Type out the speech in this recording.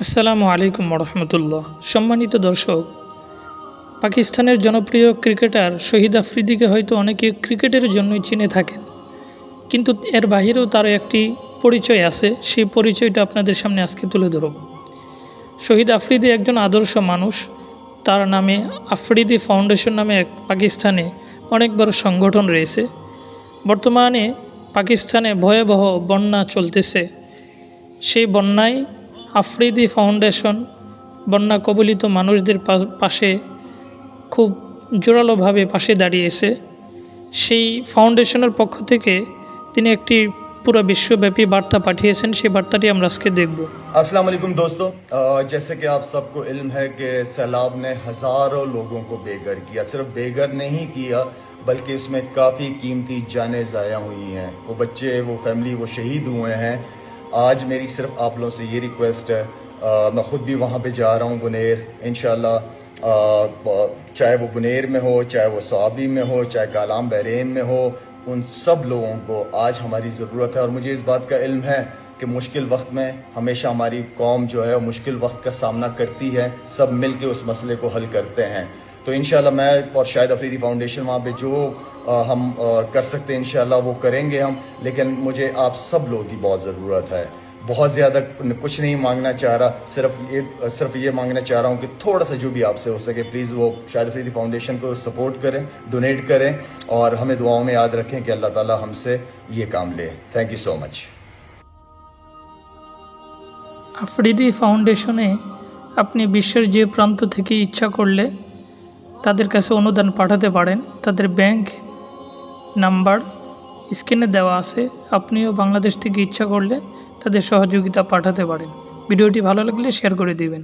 আসসালামু আলাইকুম রহমতুল্লাহ সম্মানিত দর্শক, পাকিস্তানের জনপ্রিয় ক্রিকেটার শহীদ আফ্রিদিকে হয়তো অনেকে ক্রিকেটের জন্যই চিনে থাকেন, কিন্তু এর বাহিরেও তার একটি পরিচয় আছে, সেই পরিচয়টা আপনাদের সামনে আজকে তুলে ধরব। শহীদ আফ্রিদি একজন আদর্শ মানুষ, তার নামে আফ্রিদি ফাউন্ডেশন নামে এক পাকিস্তানে অনেক বড় সংগঠন রয়েছে। বর্তমানে পাকিস্তানে ভয়াবহ বন্যা চলতেছে। সেই বন্যায় আফ্রিদি ফাউন্ডেশন বন্যা কবলিত মানুষদের পা- পাশে খুব জোরালোভাবে পাশে দাঁড়িয়েছে সেই ফাউন্ডেশনের পক্ষ থেকে তিনি একটি পুরো বিশ্বব্যাপী বার্তা পাঠিয়েছেন সেই বার্তাটি আমরা আজকে দেখব अस्सलाम वालेकुम दोस्तों अ, जैसे कि आप सबको इल्म है कि सैलाब ने हज़ारों लोगों को बेघर किया सिर्फ बेघर नहीं किया बल्कि उसमें काफ़ी कीमती जानें ज़ाया हुई हैं वो बच्चे वो फैमिली वो शहीद हुए हैं आज मेरी सिर्फ़ आप लोगों से ये रिक्वेस्ट है अ, मैं ख़ुद भी वहाँ पे जा रहा हूँ बुनेर इन चाहे वो बुनेर में हो चाहे वो स्वाबी में हो चाहे कालाम बहरेन में हो उन सब लोगों को आज हमारी ज़रूरत है। और मुझे इस बात का इल्म है कि मुश्किल वक्त में हमेशा हमारी कौम जो है मुश्किल वक्त का सामना करती है सब मिल के उस मसले को हल करते हैं। तो इंशाल्लाह मैं और शायद अफरीदी फाउंडेशन वहाँ पे जो अ, हम अ, कर सकते हैं इंशाल्लाह वो करेंगे हम लेकिन मुझे आप सब लोगों की बहुत ज़रूरत है बहुत ज़्यादा कुछ नहीं मांगना चाह रहा सिर्फ ये सिर्फ ये मांगना चाह रहा हूँ कि थोड़ा सा जो भी आपसे हो सके प्लीज़ वो शायद अफरीदी फाउंडेशन को सपोर्ट करें डोनेट करें और हमें दुआओं में याद रखें कि अल्लाह ताला हमसे ये काम ले thank you so much Afridi ফাউন্ডেশনে আপনি বিশ্বের যে প্রান্ত থেকে ইচ্ছা করলে তাদের কাছে অনুদান পাঠাতে পারেন। তাদের ব্যাংক নাম্বার স্ক্রিনে দেওয়া আছে। আপনিও বাংলাদেশ থেকে ইচ্ছা করলে তাদের সহযোগিতা পাঠাতে পারেন। ভিডিওটি ভালো লাগলে শেয়ার করে দিবেন।